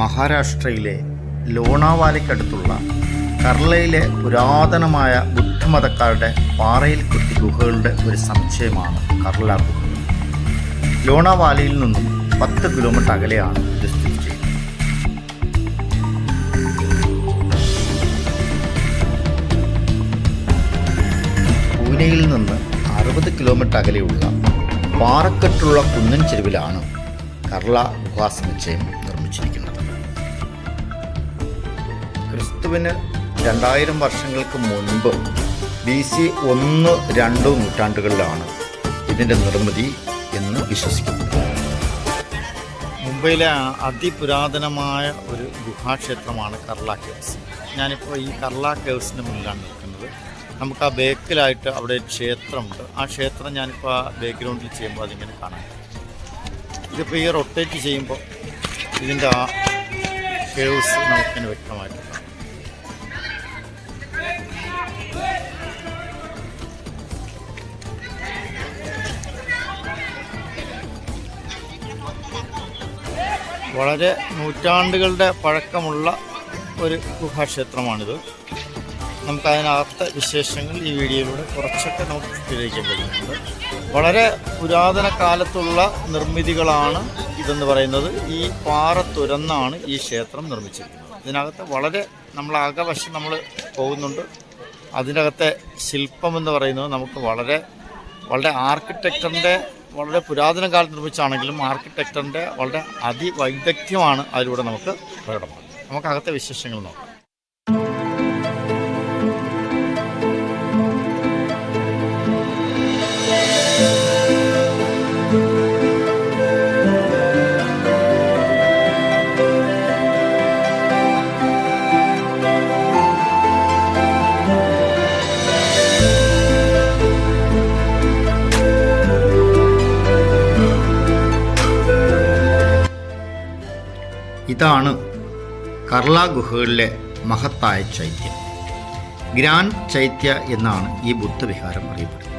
മഹാരാഷ്ട്രയിലെ ലോണാവാലയ്ക്കടുത്തുള്ള കർളയിലെ പുരാതനമായ ബുദ്ധമതക്കാരുടെ പാറയിൽ കുത്തി ഗുഹകളുടെ ഒരു സമുച്ചയമാണ് കർള ഗുഹ. ലോണാവാലയിൽ നിന്നും പത്ത് കിലോമീറ്റർ അകലെയാണ് സ്ഥിതി ചെയ്യുന്നത്. പൂനെയിൽ നിന്ന് അറുപത് കിലോമീറ്റർ അകലെയുള്ള പാറക്കെട്ടുള്ള കുന്നൻ ചെരുവിലാണ് കർള ഗുഹാസമുച്ചയം നിർമ്മിച്ചിരിക്കുന്നത്. ക്രിസ്തുവിന് രണ്ടായിരം വർഷങ്ങൾക്ക് മുൻപ് ബി സി ഒന്ന് രണ്ട് നൂറ്റാണ്ടുകളിലാണ് ഇതിന്റെ നിർമ്മിതി എന്ന് വിശ്വസിക്കുന്നു. മുംബൈയിലെ അതിപുരാതനമായ ഒരു ഗുഹാക്ഷേത്രമാണ് കർള കേവ്സ്. ഞാനിപ്പോൾ ഈ കർള കേവ്സിന് മുന്നിലാണ് നിൽക്കുന്നത്. നമുക്ക് ആ ബേക്കിലായിട്ട് അവിടെ ക്ഷേത്രമുണ്ട്. ആ ക്ഷേത്രം ഞാനിപ്പോൾ ആ ബാക്ക്ഗ്രൗണ്ടിൽ ചെയ്യുമ്പോൾ അതിങ്ങനെ കാണാം. ഇതിപ്പോൾ ഈ റൊട്ടേറ്റ് ചെയ്യുമ്പോൾ ഇതിന്റെ ആ കേവ്സ് നമുക്കിങ്ങനെ വ്യക്തമായിട്ട് വളരെ നൂറ്റാണ്ടുകളുടെ പഴക്കമുള്ള ഒരു ഗുഹാക്ഷേത്രമാണിത്. നമുക്ക് അതിനകത്തെ വിശേഷങ്ങൾ ഈ വീഡിയോയിലൂടെ കുറച്ചൊക്കെ നമുക്ക് സ്ഥിരീകരിക്കാൻ കഴിയുന്നുണ്ട് വളരെ പുരാതന കാലത്തുള്ള നിർമ്മിതികളാണ് ഇതെന്ന് പറയുന്നത്. ഈ പാറ തുരന്നാണ് ഈ ക്ഷേത്രം നിർമ്മിച്ചിരിക്കുന്നത്. ഇതിനകത്ത് വളരെ നമ്മൾ അകവശം നമ്മൾ പോകുന്നുണ്ട്. അതിനകത്തെ ശില്പം എന്ന് പറയുന്നത് നമുക്ക് വളരെ വളരെ ആർക്കിടെക്ചറിന്റെ വളരെ പുരാതന കാലത്ത് നിർമ്മിച്ചാണെങ്കിലും ആർക്കിടെക്ചറിന്റെ വളരെ അതിവൈദഗ്ധ്യമാണ് അതിലൂടെ നമുക്ക് പ്രകടമാകുന്നത്. നമുക്കകത്തെ വിശേഷങ്ങൾ നോക്കാം. ഇതാണ് കർള ഗുഹകളിലെ മഹത്തായ ചൈത്യം. ഗ്രാൻഡ് ചൈത്യ എന്നാണ് ഈ ബുദ്ധവിഹാരം അറിയപ്പെടുന്നത്.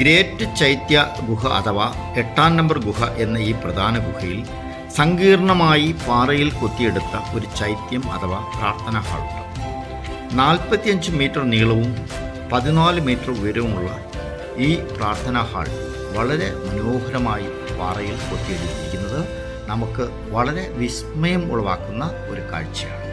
ഗ്രേറ്റ് ചൈത്യ ഗുഹ അഥവാ എട്ടാം നമ്പർ ഗുഹ എന്ന ഈ പ്രധാന ഗുഹയിൽ സങ്കീർണമായി പാറയിൽ കൊത്തിയെടുത്ത ഒരു ചൈത്യം അഥവാ പ്രാർത്ഥനാ ഹാളുണ്ട് നാൽപ്പത്തിയഞ്ച് മീറ്റർ നീളവും പതിനാല് മീറ്റർ ഉയരവുമുള്ള ഈ പ്രാർത്ഥനാ ഹാൾ വളരെ മനോഹരമായി പാറയിൽ കൊത്തിയെടുത്തിരിക്കുന്നത് നമുക്ക് വളരെ വിസ്മയം ഉളവാക്കുന്ന ഒരു കാഴ്ചയാണ്.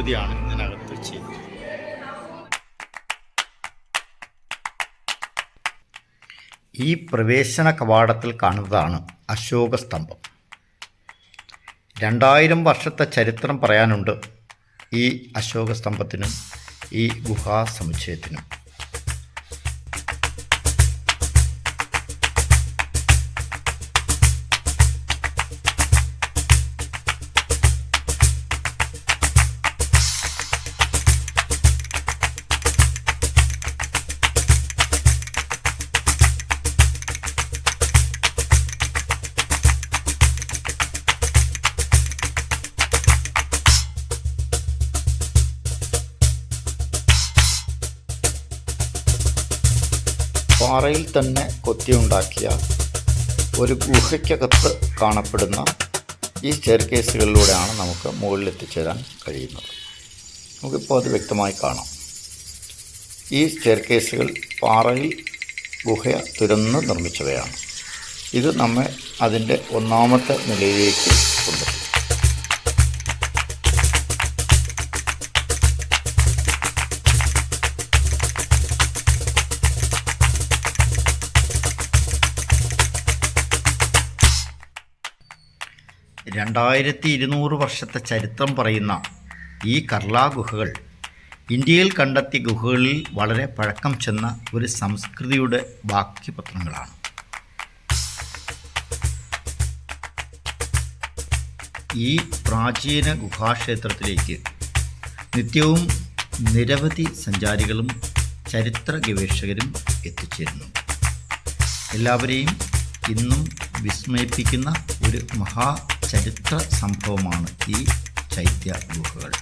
നിർമ്മിതിയാണ് ഇതിനകത്ത് ചെയ്യുന്നത് ഈ പ്രവേശന കവാടത്തിൽ കാണുന്നതാണ് അശോക സ്തംഭം. രണ്ടായിരം വർഷത്തെ ചരിത്രം പറയാനുണ്ട് ഈ അശോക സ്തംഭത്തിനും ഈ ഗുഹാ പാറയിൽ തന്നെ കൊത്തിയുണ്ടാക്കിയ ഒരു ഗുഹയ്ക്കകത്ത് കാണപ്പെടുന്ന ഈ സ്റ്റെയർ നമുക്ക് മുകളിൽ എത്തിച്ചേരാൻ കഴിയുന്നത്. നമുക്കിപ്പോൾ അത് വ്യക്തമായി കാണാം. ഈ സ്റ്റെയർ പാറയിൽ ഗുഹ തുരന്ന് നിർമ്മിച്ചവയാണ്. ഇത് നമ്മെ അതിന്റെ ഒന്നാമത്തെ നിലയിലേക്ക് കൊണ്ടുപോകും രണ്ടായിരത്തി ഇരുന്നൂറ് വർഷത്തെ ചരിത്രം പറയുന്ന ഈ കർള ഗുഹകൾ ഇന്ത്യയിൽ കണ്ടെത്തിയ ഗുഹകളിൽ വളരെ പഴക്കം ചെന്ന ഒരു സംസ്കൃതിയുടെ ബാക്കിപത്രങ്ങളാണ് ഈ പ്രാചീന ഗുഹാക്ഷേത്രത്തിലേക്ക് നിത്യവും നിരവധി സഞ്ചാരികളും ചരിത്ര ഗവേഷകരും എത്തിച്ചേരുന്നു. എല്ലാവരെയും ഇന്നും വിസ്മയിപ്പിക്കുന്ന ഒരു മഹാചരിത്ര സംഭവമാണ് ഈ ചൈത്യ ഗുഹകൾ.